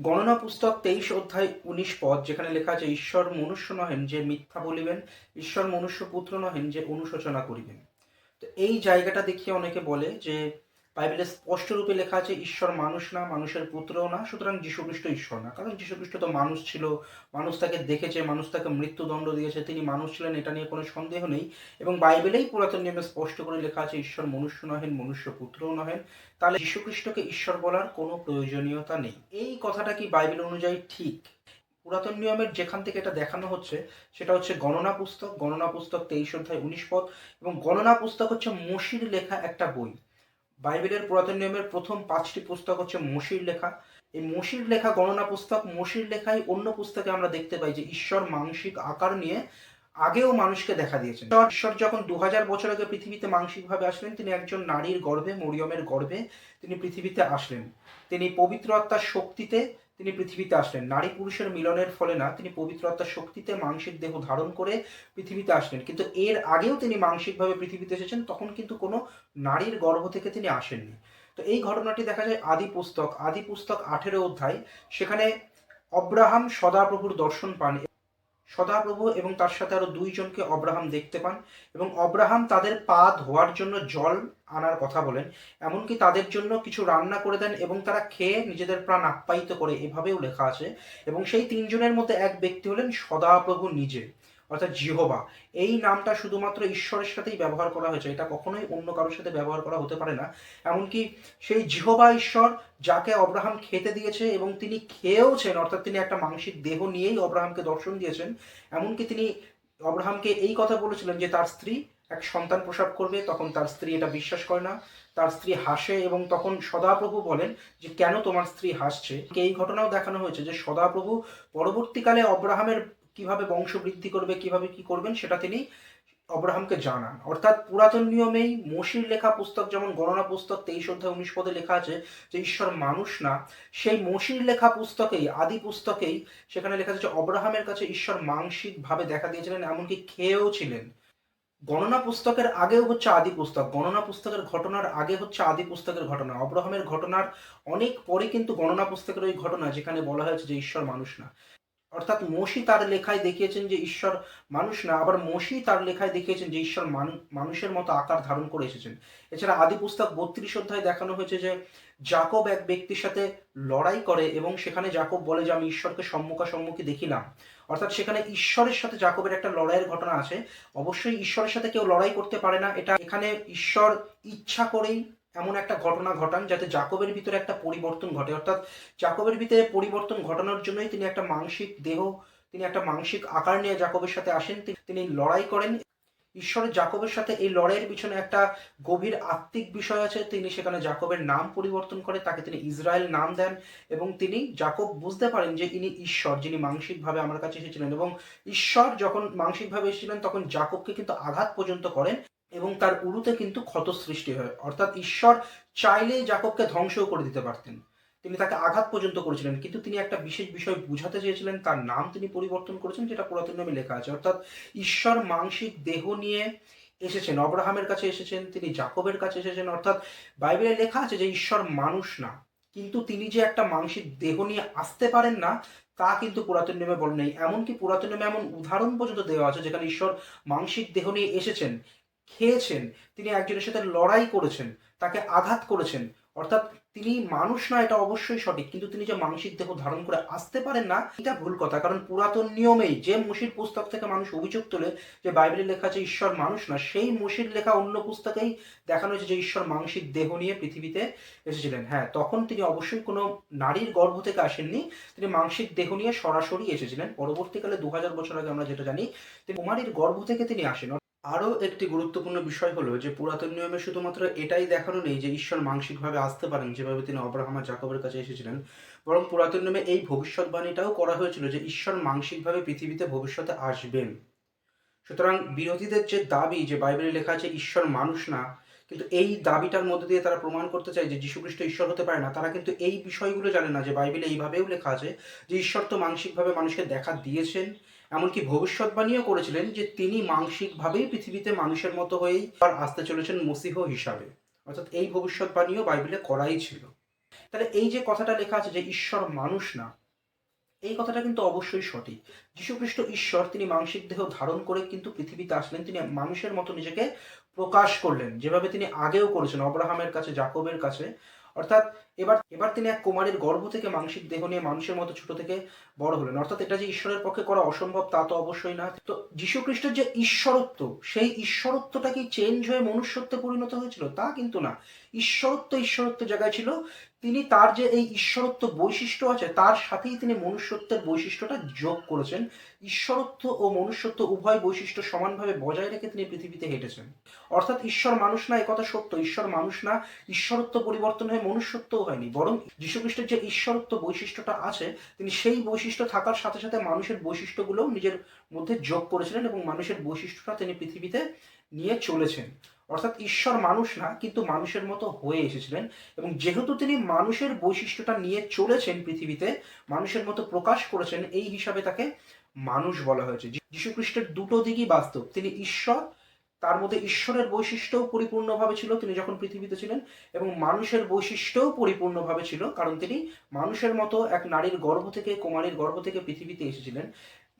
গণনা পুস্তক তেইশ অধ্যায় উনিশ পদ, যেখানে লেখা আছে, ঈশ্বর মনুষ্য নহেন যে মিথ্যা বলিবেন, ঈশ্বর মনুষ্য পুত্র নহেন যে অনুশোচনা করিবেন। তো এই জায়গাটা দেখিয়ে অনেকে বলে যে বাইবেলে স্পষ্ট রূপে লেখা আছে, ঈশ্বর মানুষ না, মানুষের পুত্রও না, সুতরাং যীশুখ্রিস্ট ঈশ্বর না। কারণ যীশুখ্রিস্ট তো মানুষ ছিল, মানুষ তাকে দেখেছে, মানুষ তাকে মৃত্যুদণ্ড দিয়েছে, তিনি মানুষ ছিলেন, এটা নিয়ে কোনো সন্দেহ নেই। এবং বাইবেলেই পুরাতন নিয়মে স্পষ্ট করে লেখা আছে, ঈশ্বর মনুষ্য নহেন, মনুষ্য পুত্রও নহেন। তাহলে যীশুখ্রিস্টকে ঈশ্বর বলার কোনো প্রয়োজনীয়তা নেই। এই কথাটা কি বাইবেল অনুযায়ী ঠিক? পুরাতন নিয়মের যেখান থেকে এটা দেখানো হচ্ছে, সেটা হচ্ছে গণনা পুস্তক গণনা পুস্তক তেইশ অধ্যায় উনিশ পদ, এবং গণনা পুস্তক হচ্ছে মসির লেখা একটা বই। বাইবেলের পুরাতন নিয়মের প্রথম পাঁচটি পুস্তক হচ্ছে মসির লেখা। এই মসির লেখা গণনা পুস্তক, মসির লেখায় অন্য পুস্তকে আমরা দেখতে পাই যে ঈশ্বর মানসিক আকার নিয়ে আগেও মানুষকে দেখা দিয়েছেন। ঈশ্বর- যখন দু হাজার বছর আগে পৃথিবীতে মানসিকভাবে আসলেন, তিনি একজন নারীর গর্ভে, মরিয়মের গর্ভে তিনি পৃথিবীতে আসলেন। তিনি পবিত্র আত্মার শক্তিতে তিনি পৃথিবীতে আসলেন। নারী পুরুষের মিলনের ফলে না, তিনি পবিত্রতার শক্তিতে মাংসিক দেহ ধারণ করে পৃথিবীতে আসলেন। কিন্তু এর আগেও তিনি মানসিকভাবে পৃথিবীতে এসেছেন, তখন কিন্তু কোনো নারীর গর্ভ থেকে তিনি আসেননি। তো এই ঘটনাটি দেখা যায় আদি পুস্তক আদি পুস্তক আঠেরো অধ্যায়, সেখানে অব্রাহাম সদাপ্রভুর দর্শন পান সদাপ্রভু এবং তার সাথে আরও দুইজনকে অব্রাহাম দেখতে পান এবং অব্রাহাম তাদের পা ধোয়ার জন্য জল আনার কথা বলেন। এমনকি তাদের জন্য কিছু রান্না করে দেন এবং তারা খেয়ে নিজেদের প্রাণ আপ্যায়িত করে, এভাবেও লেখা আছে। এবং সেই তিনজনের মধ্যে এক ব্যক্তি হলেন সদাপ্রভু নিজে। অর্থাৎ জিহবা। এই নামটা শুধুমাত্র ঈশ্বরের সাথেই ব্যবহার করা হয়েছে, এটা কখনোই অন্য কারোর সাথে ব্যবহার করা হতে পারে না। এমনকি সেই জিহবা ঈশ্বর যাকে অব্রাহাম খেতে দিয়েছে এবং তিনি খেয়েওছেন, অর্থাৎ তিনি একটা মানসিক দেহ নিয়েই অব্রাহামকে দর্শন দিয়েছেন, এমনকি তিনি অব্রাহামকে এই কথা বলেছিলেন যে তার স্ত্রী এক সন্তান প্রসব করবে, তখন তার স্ত্রী এটা বিশ্বাস করে না। তার স্ত্রী হাসে এবং তখন সদাপ্রভু বলেন যে, কেন তোমার স্ত্রী হাসছে? এই ঘটনাও দেখানো হয়েছে যে, সদাপ্রভু পরবর্তীকালে অব্রাহামের কীভাবে বংশ বৃদ্ধি করবে, কীভাবে কি করবেন, সেটা তিনি অব্রাহামকে জানান। অর্থাৎ পুরাতন নিয়মেই মসির লেখা পুস্তক, যেমন গণনা পুস্তক তেইশ অধ্যায় উনিশ পদে লেখা আছে যে, ঈশ্বর মানুষ না, সেই মসির লেখা পুস্তকেই, আদি পুস্তকেই সেখানে লেখা আছে অব্রাহামের কাছে ঈশ্বর মানসিক ভাবে দেখা দিয়েছিলেন, এমনকি খেয়েও ছিলেন। গণনা পুস্তকের আগেও হচ্ছে আদি পুস্তক, গণনা পুস্তকের ঘটনার আগে হচ্ছে আদি পুস্তকের ঘটনা। অব্রাহামের ঘটনার অনেক পরে কিন্তু গণনা পুস্তকের ওই ঘটনা, যেখানে বলা হয়েছে যে, ঈশ্বর মানুষ না। অর্থাৎ মসি তার লেখায় দেখিয়েছেন যে ঈশ্বর মানুষ না, আবার মসি তার লেখায় দেখিয়েছেন যে ঈশ্বর মানুষের মতো আকার ধারণ করে এসেছেন। এছাড়া আদি পুস্তক বত্রিশ অধ্যায় দেখানো হয়েছে যে জাকব এক ব্যক্তির সাথে লড়াই করে এবং সেখানে জাকব বলে যে, আমি ঈশ্বরকে সম্মুখাসম্মুখী দেখিলাম। অর্থাৎ সেখানে ঈশ্বরের সাথে জাকবের একটা লড়াইয়ের ঘটনা আছে। অবশ্যই ঈশ্বরের সাথে কেউ লড়াই করতে পারে না। এটা এখানে ঈশ্বর ইচ্ছা করেই এমন একটা ঘটনা ঘটান যাতে জাকবের ভিতরে একটা পরিবর্তন ঘটে। অর্থাৎ জাকবের ভিতরে পরিবর্তন ঘটানোর জন্যই তিনি একটা মানসিক দেহ, তিনি একটা মানসিক আকার নিয়ে জাকবের সাথে আসেন। তিনি- লড়াই করেন। ঈশ্বরের জাকবের সাথে এই লড়াইয়ের পিছনে একটা গভীর আত্মিক বিষয় আছে। তিনি সেখানে জাকবের নাম পরিবর্তন করে, তাকে তিনি ইসরায়েল নাম দেন এবং তিনি জাকব বুঝতে পারেন যে ইনি ঈশ্বর, যিনি মানসিকভাবে আমার কাছে এসেছিলেন এবং ঈশ্বর যখন মানসিকভাবে এসেছিলেন, তখন জাকবকে কিন্তু আঘাত পর্যন্ত করেন। এবং তার উরুতে কিন্তু ক্ষত সৃষ্টি হয়। অর্থাৎ ঈশ্বর চাইলেই জাকবকে ধ্বংসও করে দিতে পারতেন। তিনি তাকে আঘাত পর্যন্ত করেছিলেন, কিন্তু তিনি একটা বিশেষ বিষয় বুঝাতে চেয়েছিলেন, তার নাম তিনি পরিবর্তন করেছেন, যেটা পুরাতন নামে লেখা আছে। অর্থাৎ ঈশ্বর মানসিক দেহ নিয়ে এসেছেন, অব্রাহামের কাছে এসেছেন, তিনি জাকবের কাছে এসেছেন। অর্থাৎ বাইবেলে লেখা আছে যে ঈশ্বর মানুষ না, কিন্তু তিনি যে একটা মানসিক দেহ নিয়ে আসতে পারেন না, তা কিন্তু পুরাতন নিয়মে বলে নেই। এমনকি পুরাতন নিয়মে এমন উদাহরণ পর্যন্ত দেওয়া আছে যেখানে ঈশ্বর মানসিক দেহ নিয়ে এসেছেন খেয়েছেন, তিনি একজনের সাথে লড়াই করেছেন, তাকে আঘাত করেছেন, অর্থাৎ তিনি মানুষ না, এটা অবশ্যই সঠিক, কিন্তু তিনি যে মানসিক দেহ ধারণ করে আসতে পারেন না, এটা ভুল কথা, কারণ পুরাতন নিয়মেই যে মুশির পুস্তক থেকে মানুষ অভিযোগ তোলে যে বাইবেলে লেখা আছে ঈশ্বর মানুষ না, সেই মুশির লেখা অন্য পুস্তকেই দেখানো হয়েছে যে ঈশ্বর মানসিক দেহ নিয়ে পৃথিবীতে এসেছিলেন। হ্যাঁ তখন তিনি অবশ্যই কোনো নারীর গর্ভ থেকে আসেননি, তিনি মানসিক দেহ নিয়ে সরাসরি এসেছিলেন। পরবর্তীকালে দু হাজার বছর আগে আমরা যেটা জানি, তিনি কুমারীর গর্ভ থেকে তিনি আসেন আরও একটি গুরুত্বপূর্ণ বিষয় হলো যে পুরাতন নিয়মে শুধুমাত্র এটাই দেখানো নেই যে ঈশ্বর মানসিকভাবে আসতে পারেন, যেভাবে তিনি অব্রাহাম জাকবের কাছে এসেছিলেন। বরং পুরাতন নিয়মে এই ভবিষ্যৎবাণীটাও করা হয়েছিল যে ঈশ্বর মানসিকভাবে পৃথিবীতে ভবিষ্যতে আসবেন। সুতরাং বিরোধীদের যে দাবি যে বাইবেলে লেখা আছে, ঈশ্বর মানুষ না কিন্তু এই দাবিটার মধ্যে দিয়ে তারা প্রমাণ করতে চায় যে যীশুখ্রিস্ট ঈশ্বর হতে পারে না। তারা কিন্তু এই বিষয়গুলো জানে না যে বাইবেলে এইভাবেও লেখা আছে যে ঈশ্বর তো মানসিকভাবে মানুষকে দেখা দিয়েছেন, এমনকি ভবিষ্যৎবাণীও করেছিলেন যে তিনি মানসিকভাবেই পৃথিবীতে মানুষের মতো হয়েই আর আসতে চলেছেন মসিহ হিসাবে। অর্থাৎ এই ভবিষ্যৎবাণীও বাইবেলে করাই ছিল। তাহলে এই যে কথাটা লেখা আছে যে ঈশ্বর মানুষ না এই কথাটা কিন্তু অবশ্যই সঠিক। যীশুখ্রিস্ট ঈশ্বর, তিনি মানসিক দেহ ধারণ করে কিন্তু পৃথিবীতে আসলেন। তিনি মানুষের মতো নিজেকে প্রকাশ করলেন। যেভাবে তিনি আগেও করেছেন, অব্রাহামের কাছে জাকবের কাছে। অর্থাৎ এবার এবার তিনি এক কুমারের গর্ভ থেকে মাংসিক দেহ নিয়ে মানুষের মতো ছোট থেকে বড় হলেন। অর্থাৎ এটা যে ঈশ্বরের পক্ষে করা অসম্ভব, তা তো অবশ্যই না তো যীশু খ্রিস্টের যে ঈশ্বরত্ব, সেই ঈশ্বরত্বটা কি চেঞ্জ হয়ে মনুষ্যত্বে পরিণত হয়েছিল? তা কিন্তু না। ঈশ্বরত্ব ঈশ্বরত্ব জায়গায় ছিল। তিনি তার যে এই ঈশ্বরত্ব বৈশিষ্ট্য আছে, তার সাথেই তিনি মনুষ্যত্বের বৈশিষ্ট্যটা যোগ করেছেন। ঈশ্বরত্ব ও মনুষ্যত্ব উভয় বৈশিষ্ট্য সমানভাবে বজায় রেখে তিনি পৃথিবীতে হেঁটেছেন। অর্থাৎ ঈশ্বর মানুষ না, একথা সত্য। ঈশ্বর মানুষ না, ঈশ্বরত্ব পরিবর্তন হয়ে মনুষ্যত্বও হয়নি, বরং যীশুখ্রিস্টের যে ঈশ্বরত্ব বৈশিষ্ট্যটা আছে, তিনি সেই বৈশিষ্ট্য থাকার সাথে সাথে মানুষের বৈশিষ্ট্যগুলোও নিজের মধ্যে যোগ করেছিলেন এবং মানুষের বৈশিষ্ট্যটা তিনি পৃথিবীতে নিয়ে চলেছেন। অর্থাৎ ঈশ্বর মানুষ না, কিন্তু মানুষের মতো হয়ে এসেছিলেন এবং যেহেতু তিনি মানুষের বৈশিষ্ট্যটা নিয়ে চলেছেন পৃথিবীতে, মানুষের মতো প্রকাশ করেছেন, এই হিসাবে তাকে মানুষ বলা হয়েছে। যীশুখ্রিস্টের দুটো দিকই বাস্তব, তিনি ঈশ্বর তার মধ্যে ঈশ্বরের বৈশিষ্ট্যও পরিপূর্ণভাবে ছিল, তিনি যখন পৃথিবীতে ছিলেন, এবং মানুষের বৈশিষ্ট্যও পরিপূর্ণভাবে ছিল, কারণ তিনি মানুষের মতো এক নারীর গর্ভ থেকে, কুমারীর গর্ভ থেকে পৃথিবীতে এসেছিলেন।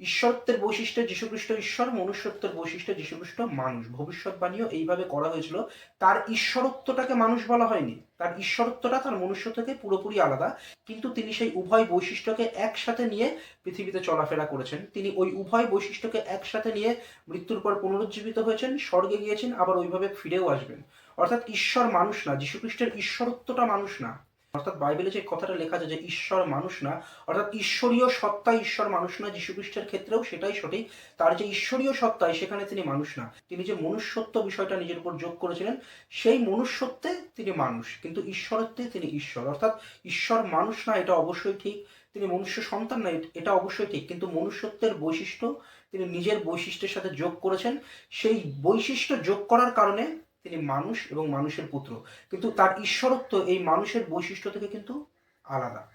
ঈশ্বরত্বের বৈশিষ্ট্য যীশুখ্রিস্ট ঈশ্বর, মনুষ্যত্বের বৈশিষ্ট্য যীশুখ্রিস্ট মানুষ। ভবিষ্যৎবাণীও এইভাবে করা হয়েছিল। তার ঈশ্বরত্বটাকে মানুষ বলা হয়নি। তার ঈশ্বরত্বটা তার মনুষ্য থেকে পুরোপুরি আলাদা। কিন্তু তিনি সেই উভয় বৈশিষ্ট্যকে একসাথে নিয়ে পৃথিবীতে চলাফেরা করেছেন। তিনি ওই উভয় বৈশিষ্ট্যকে একসাথে নিয়ে মৃত্যুর পর পুনরুজ্জীবিত হয়েছেন, স্বর্গে গিয়েছেন, আবার ওইভাবে ফিরেও আসবেন। অর্থাৎ ঈশ্বর মানুষ না, যীশুখ্রিস্টের ঈশ্বরত্বটা মানুষ না। অর্থাৎ বাইবেলে যে কথাটা লেখা আছে যে ঈশ্বর মানুষ না, অর্থাৎ ঈশ্বরীয় সত্তা ঈশ্বর মানুষ না যীশু যীশুখ্রিস্টের ক্ষেত্রেও সেটাই সঠিক। তার যে ঈশ্বরীয় সত্তায় সেখানে তিনি মানুষ না। তিনি যে মনুষ্যত্ব বিষয়টা নিজের উপর যোগ করেছিলেন, সেই মনুষ্যত্বে তিনি মানুষ, কিন্তু ঈশ্বরত্বে তিনি ঈশ্বর। অর্থাৎ ঈশ্বর মানুষ না, এটা অবশ্যই ঠিক। তিনি মনুষ্য সন্তান না এটা অবশ্যই ঠিক। কিন্তু মনুষ্যত্বের বৈশিষ্ট্য তিনি নিজের বৈশিষ্ট্যের সাথে যোগ করেছেন। সেই বৈশিষ্ট্য যোগ করার কারণে তিনি মানুষ এবং মানুষের পুত্র। কিন্তু তার ঈশ্বরত্ব এই মানুষের বৈশিষ্ট্য থেকে কিন্তু আলাদা।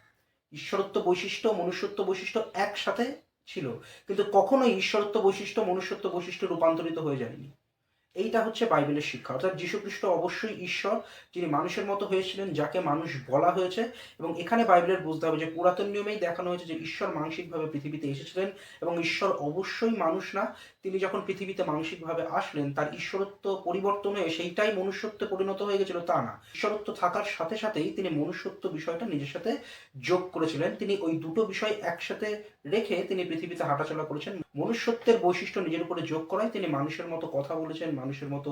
ঈশ্বরত্ব বৈশিষ্ট্য, মনুষ্যত্ব বৈশিষ্ট্য একসাথে ছিল। কিন্তু কখনোই ঈশ্বরত্ব বৈশিষ্ট্য, মনুষ্যত্ব বৈশিষ্ট্য রূপান্তরিত হয়ে যায়নি। এইটা হচ্ছে বাইবেলের শিক্ষা। অর্থাৎ যীশুখ্রিস্ট অবশ্যই ঈশ্বর, যিনি মানুষের মতো হয়েছিলেন, যাকে মানুষ বলা হয়েছে। এবং এখানে বাইবেলের বুঝতে হবে যে পুরাতন নিয়মেই দেখানো হয়েছে যে ঈশ্বর মানসিকভাবে পৃথিবীতে এসেছিলেন এবং ঈশ্বর অবশ্যই মানুষ না। তিনি যখন পৃথিবীতে মানসিকভাবে আসলেন, তার ঈশ্বরত্ব পরিবর্তন হয়ে সেইটাই মনুষ্যত্বে পরিণত হয়ে গেছিল তা না। ঈশ্বরত্ব থাকার সাথে সাথেই তিনি মনুষ্যত্ব বিষয়টা নিজের সাথে যোগ করেছিলেন। তিনি ওই দুটো বিষয় একসাথে রেখে তিনি পৃথিবীতে হাঁটাচলা করেছেন। মনুষ্যত্বের বৈশিষ্ট্য নিজের উপরে যোগ করায় তিনি মানুষের মতো কথা বলেছেন, মানুষের মতো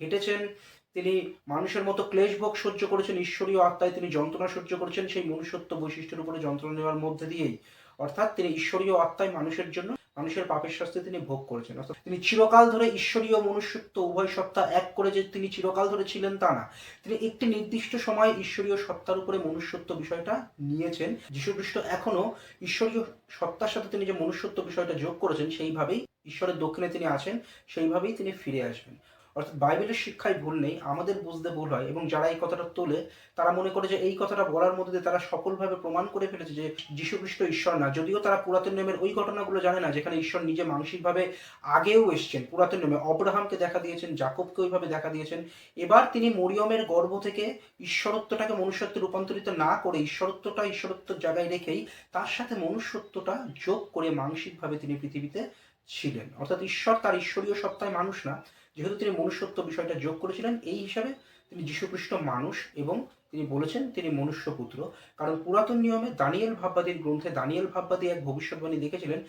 হেঁটেছেন। তিনি মানুষের মতো ক্লেশভোগ সহ্য করেছেন, ঈশ্বরীয় আত্মায় তিনি যন্ত্রণা সহ্য করেছেন। সেই মনুষ্যত্ব বৈশিষ্ট্যের উপরে যন্ত্রণা নেওয়ার মধ্যে দিয়েই। অর্থাৎ তিনি ঈশ্বরীয় আত্মায় মানুষের জন্য মানুষের পাপের শাস্তি তিনি ভোগ করেছেন। অর্থাৎ তিনি চিরকাল ধরে ঈশ্বরীয় মনুষ্যত্ব উভয় সত্তা এক করে যে তিনি চিরকাল ধরে ছিলেন তা না। তিনি একটি নির্দিষ্ট সময় ঈশ্বরীয় সত্তার উপরে মনুষ্যত্ব বিষয়টা নিয়েছেন। যীশুখ্রিস্ট এখনও ঈশ্বরীয় সত্তার সাথে তিনি যে মনুষ্যত্ব বিষয়টা যোগ করেছেন, সেইভাবেই ঈশ্বরের দক্ষিণে তিনি আছেন, সেইভাবেই তিনি ফিরে আসবেন। অর্থাৎ বাইবেলের শিক্ষায় ভুল নেই, আমাদের বুঝতে ভুল হয় এবং যারা এই কথাটা তোলে, তারা মনে করে যে এই কথাটা বলার মধ্যে দিয়ে তারা সফলভাবে প্রমাণ করে ফেলেছে যে যীশুখ্রিস্ট ঈশ্বর না। যদিও তারা পুরাতন নিয়মের ওই ঘটনাগুলো জানে না, যেখানে ঈশ্বর নিজে মানসিকভাবে আগেও এসছেন, পুরাতন নিয়মে। অব্রাহামকে দেখা দিয়েছেন জাকবকে ওইভাবে দেখা দিয়েছেন। এবার তিনি মরিয়মের গর্ভ থেকে ঈশ্বরত্বটাকে মনুষ্যত্বে রূপান্তরিত না করে ঈশ্বরত্বটা ঈশ্বরত্বের জায়গায় রেখেই তার সাথে মনুষ্যত্বটা যোগ করে মানসিকভাবে তিনি পৃথিবীতে ছিলেন। অর্থাৎ ঈশ্বর তার ঈশ্বরীয় সত্তায় মানুষ না যেহেতু তিনি মনুষ্যত্ব বিষয়টা যোগ করেছিলেন, এই হিসাবে তিনি যীশুখ্রিস্ট মানুষ এবং তিনি বলেছেন তিনি মনুষ্য পুত্র। কারণ পুরাতন নিয়মে দানিয়েল ভাববাদীর গ্রন্থে দানিয়েল ভাববাদী এক ভবিষ্যৎবাণী দেখেছিলেন,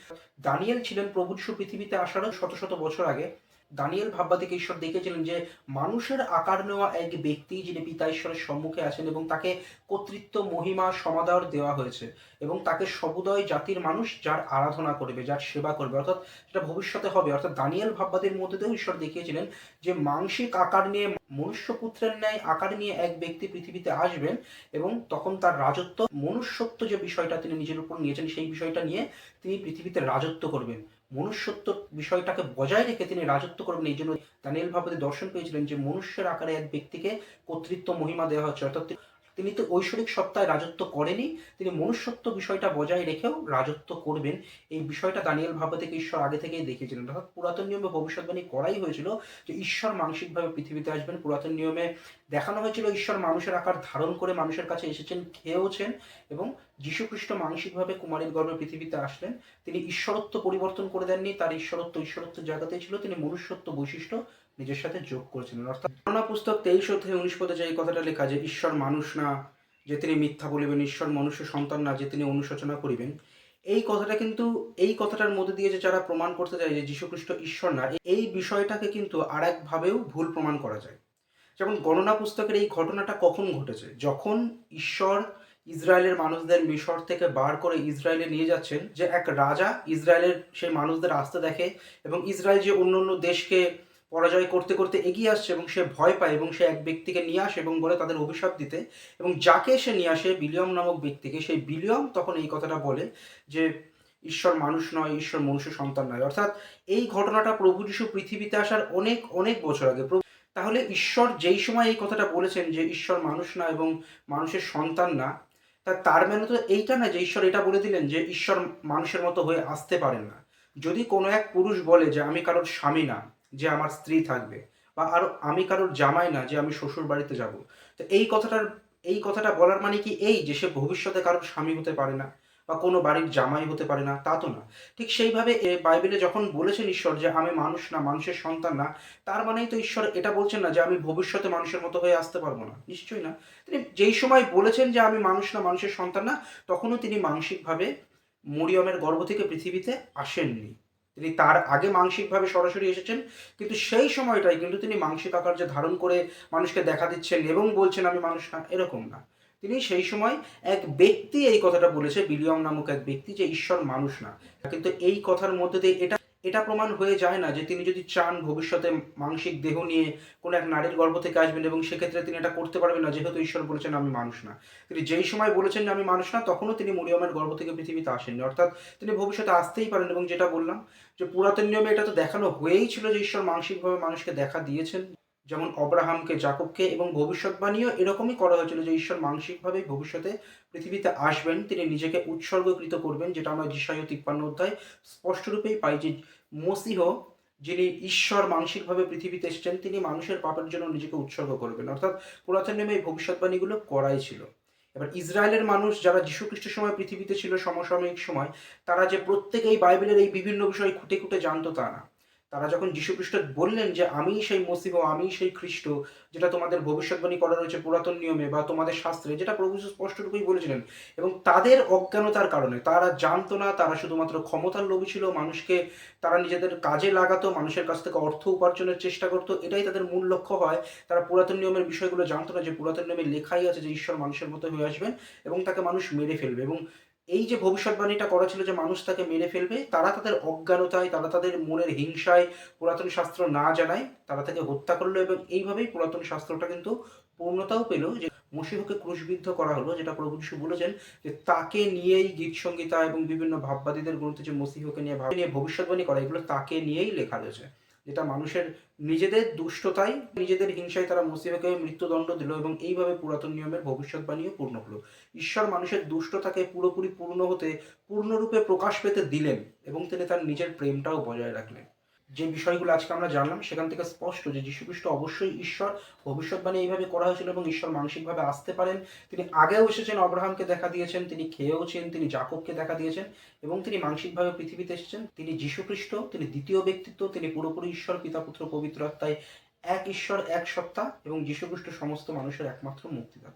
দানিয়েল ছিলেন প্রভু পৃথিবীতে আসারও শত শত বছর আগে দানিয়েল ভাববাদীকে ঈশ্বর দেখেছিলেন যে মানুষের আকার নেওয়া এক ব্যক্তি যিনি পিতা ঈশ্বরের সম্মুখে আছেন এবং তাকে কর্তৃত্ব, মহিমা, সমাদর দেওয়া হয়েছে এবং তাকে সবুদয় জাতির মানুষ যার আরাধনা করবে, যার সেবা করবে। অর্থাৎ সেটা ভবিষ্যতে হবে। অর্থাৎ দানিয়েল ভাববাদের মধ্যে দিয়েও ঈশ্বর দেখিয়েছিলেন যে মাংসিক আকার নিয়ে, মনুষ্যপুত্রের ন্যায় আকার নিয়ে এক ব্যক্তি পৃথিবীতে আসবেন এবং তখন তার রাজত্ব, মনুষ্যত্ব যে বিষয়টা তিনি নিজের উপর নিয়েছেন, সেই বিষয়টা নিয়ে তিনি পৃথিবীতে রাজত্ব করবেন। মনুষ্যত্ব বিষয়টাকে বজায় রেখে তিনি রাজত্ব করবেন, এই জন্য দানিয়েল ভাবতে দর্শন পেয়েছিলেন যে মনুষ্যের আকারে এক ব্যক্তিকে কর্তৃত্ব, মহিমা দেওয়া হচ্ছে। অর্থাৎ তিনি তো ঐশ্বরিক সত্তায় রাজত্ব করেনি, তিনি মনুষ্যত্ব বিষয়টা বজায় রেখেও রাজত্ব করবেন। এই বিষয়টা দানিয়েল ভাবা থেকে ঈশ্বর আগে থেকেই দেখিয়েছিলেন। অর্থাৎ পুরাতন নিয়মে ভবিষ্যৎবাণী করাই হয়েছিল যে ঈশ্বর মানসিকভাবে পৃথিবীতে আসবেন। পুরাতন নিয়মে দেখানো হয়েছিল ঈশ্বর মানুষের আকার ধারণ করে মানুষের কাছে এসেছেন খেয়েওছেন এবং যীশুখ্রিস্ট মানসিকভাবে কুমারীর গর্ভে পৃথিবীতে আসলেন। তিনি ঈশ্বরত্ব পরিবর্তন করে দেননি, তার ঈশ্বরত্ব ঈশ্বরত্ব জায়গাতেই ছিল, তিনি মনুষ্যত্ব বৈশিষ্ট্য নিজের সাথে যোগ করেছিলেন। অর্থাৎ করোনা পুস্তক তেইশ অধ্যায় উনিশ পদে যে এই কথাটা লেখা যে ঈশ্বর মানুষ না, যে তিনি মিথ্যা বলিবেন, ঈশ্বর মনুষ্য সন্তান না, যে তিনি অনুশোচনা করিবেন, এই কথাটা কিন্তু, এই কথাটার মধ্যে দিয়ে যে যারা প্রমাণ করতে চায় যে যীশুখ্রিস্ট ঈশ্বর না, এই বিষয়টাকে কিন্তু আর একভাবেও ভুল প্রমাণ করা যায়। যেমন গণনা পুস্তকের এই ঘটনাটা কখন ঘটেছে? যখন ঈশ্বর ইসরায়েলের মানুষদের মিশর থেকে বার করে ইসরায়েলে নিয়ে যাচ্ছেন, যে এক রাজা ইসরায়েলের সেই মানুষদের আসতে দেখে এবং ইসরায়েল যে অন্য অন্য দেশকে পরাজয় করতে করতে এগিয়ে আসছে এবং সে ভয় পায় এবং সে এক ব্যক্তিকে নিয়ে আসে এবং বলে তাদের অভিশাপ দিতে এবং যাকে সে নিয়ে আসে, বিলিয়ম নামক ব্যক্তিকে, সেই বিলিয়ম তখন এই কথাটা বলে যে ঈশ্বর মানুষ নয়, ঈশ্বর মনুষ্য সন্তান নয়। অর্থাৎ এই ঘটনাটা প্রভু যিশু পৃথিবীতে আসার অনেক অনেক বছর আগে। প্রভু তাহলে ঈশ্বর যেই সময় এই কথাটা বলেছেন যে ঈশ্বর মানুষ না এবং মানুষের সন্তান না, তা তার মানে তো এইটা না যে ঈশ্বর এটা বলে দিলেন যে ঈশ্বর মানুষের মতো হয়ে আসতে পারেন না। যদি কোনো এক পুরুষ বলে যে আমি কারোর স্বামী না, যে আমার স্ত্রী থাকবে, বা আর আমি কারোর জামাই না, যে আমি শ্বশুর বাড়িতে যাব, তো এই কথাটার, এই কথাটা বলার মানে কি এই যে সে ভবিষ্যতে কারোর স্বামী হতে পারে না? বা কোনো বাড়ির জামাই হতে পারে না, তা তো না। ঠিক সেইভাবে বাইবেলে যখন বলেছেন ঈশ্বর যে আমি মানুষ না, মানুষের সন্তান না, তার মানেই তো ঈশ্বর এটা বলছেন না যে আমি ভবিষ্যতে মানুষের মতো হয়ে আসতে পারব না। নিশ্চয়ই না। তিনি যেই সময় বলেছেন যে আমি মানুষ না, মানুষের সন্তান না, তখনও তিনি মানসিকভাবে মরিয়মের গর্ভ থেকে পৃথিবীতে আসেননি। তিনি তার আগে মানসিকভাবে সরাসরি এসেছেন, কিন্তু সেই সময়টাই কিন্তু তিনি মানসিক আকার যে ধারণ করে মানুষকে দেখা দিচ্ছেন এবং বলছেন আমি মানুষ না, এরকম না। তিনি সেই সময় এক ব্যক্তি এই কথাটা বলেছে, বিলিয়ম নামক এক ব্যক্তি যে ঈশ্বর মানুষ না। কিন্তু এই কথার মধ্যে দিয়ে এটা এটা প্রমাণ হয়ে যায় না যে তিনি যদি চান ভবিষ্যতে মানসিক দেহ নিয়ে কোনো এক নারীর গর্ভ থেকে আসবেন এবং সেক্ষেত্রে তিনি এটা করতে পারবেন না, যেহেতু ঈশ্বর বলেছেন, আমি মানুষ না। তিনি যেই সময় বলেছেন যে, আমি মানুষ না, তখনও তিনি মরিয়মের গর্ভ থেকে পৃথিবীতে আসেননি। অর্থাৎ তিনি ভবিষ্যতে আসতেই পারেন এবং যেটা বললাম যে, পুরাতন নিয়মে এটা তো দেখানো হয়েই ছিল যে, ঈশ্বর মানসিকভাবে মানুষকে দেখা দিয়েছেন। যেমন অব্রাহামকে, জাকবকে এবং ভবিষ্যৎবাণীও এরকমই করা হয়েছিল যে ঈশ্বর মানসিকভাবে ভবিষ্যতে পৃথিবীতে আসবেন, তিনি নিজেকে উৎসর্গকৃত করবেন, যেটা আমরা যিশায় তিপ্পান্ন অধ্যায় স্পষ্টরূপেই পাই যে মসিহ, যিনি ঈশ্বর মানসিকভাবে পৃথিবীতে এসেছেন, তিনি মানুষের পাপের জন্য নিজেকে উৎসর্গ করবেন। অর্থাৎ পুরাতন নেমে এই ভবিষ্যৎবাণীগুলো করাই ছিল। এবার ইসরায়েলের মানুষ যারা যীশু খ্রিস্টের সময় পৃথিবীতে ছিল সমসাময়িক সময়, তারা যে প্রত্যেকেই বাইবেলের এই বিভিন্ন বিষয় খুঁটে খুঁটে জানতো তা না। তারা যখন যীশু খ্রিস্ট বললেন যে আমি সেই মসিহ আমি সেই খ্রিস্ট, যেটা তোমাদের ভবিষ্যৎবাণী করা রয়েছে পুরাতন নিয়মে বা তোমাদের শাস্ত্রে, যেটা প্রভু স্পষ্টরূপেই বলেছিলেন, এবং তাদের অজ্ঞানতার কারণে, তারা জানতো না, তারা শুধুমাত্র ক্ষমতার লোভী ছিল, মানুষকে তারা নিজেদের কাজে লাগাতো, মানুষের কাছ থেকে অর্থ উপার্জনের চেষ্টা করতো, এটাই তাদের মূল লক্ষ্য হয়। তারা পুরাতন নিয়মের বিষয়গুলো জানতো না যে পুরাতন নিয়মে লেখাই আছে যে ঈশ্বর মানুষের মতো হয়ে আসবেন এবং তাকে মানুষ মেরে ফেলবে। এবং এই যে ভবিষ্যৎবাণীটা করা ছিল যে মানুষ তাকে মেরে ফেলবে, তারা তাদের অজ্ঞানতায়, তারা তাদের মনের হিংসায় পুরাতন শাস্ত্র না জানায়, তারা তাকে হত্যা করল এবং এইভাবেই পুরাতন শাস্ত্রটা কিন্তু পূর্ণতাও পেল যে মসিহকে ক্রুশবিদ্ধ করা হলো, যেটা প্রভু বলেছেন যে তাকে নিয়েই গীত সঙ্গীতা এবং বিভিন্ন ভাববাদীদের গ্রন্থে যে মসিহকে নিয়ে ভাব নিয়ে ভবিষ্যৎবাণী করা, এগুলো তাকে নিয়েই লেখা রয়েছে। যেটা মানুষের নিজেদের দুষ্টতাই, নিজেদের হিংসায় তারা মুসিবাকে মৃত্যুদণ্ড দিল এবং এইভাবে পুরাতন নিয়মের ভবিষ্যৎবাণীও পূর্ণ হলো। ঈশ্বর মানুষের দুষ্টতাকে পুরোপুরি পূর্ণ হতে, পূর্ণরূপে প্রকাশ পেতে দিলেন এবং তিনি তার নিজের প্রেমটাও বজায় রাখলেন। যে বিষয়গুলো আজকে আমরা জানলাম, সেখান থেকে স্পষ্ট যে যীশুখ্রিস্ট অবশ্যই ঈশ্বর, ভবিষ্যৎবাণী এইভাবে করা হয়েছিল এবং ঈশ্বর মানসিকভাবে আসতে পারেন। তিনি আগেও এসেছেন, অব্রাহামকে দেখা দিয়েছেন, তিনি খেয়েওছেন, তিনি জাকবকে দেখা দিয়েছেন এবং তিনি মানসিকভাবে পৃথিবীতে এসেছেন। তিনি যীশুখ্রিস্ট, তিনি দ্বিতীয় ব্যক্তিত্ব, তিনি পুরোপুরি ঈশ্বর, পিতা, পুত্র, পবিত্র আত্মায় এক ঈশ্বর, এক সত্তা এবং যীশুখ্রিস্ট সমস্ত মানুষের একমাত্র মুক্তিদাতা।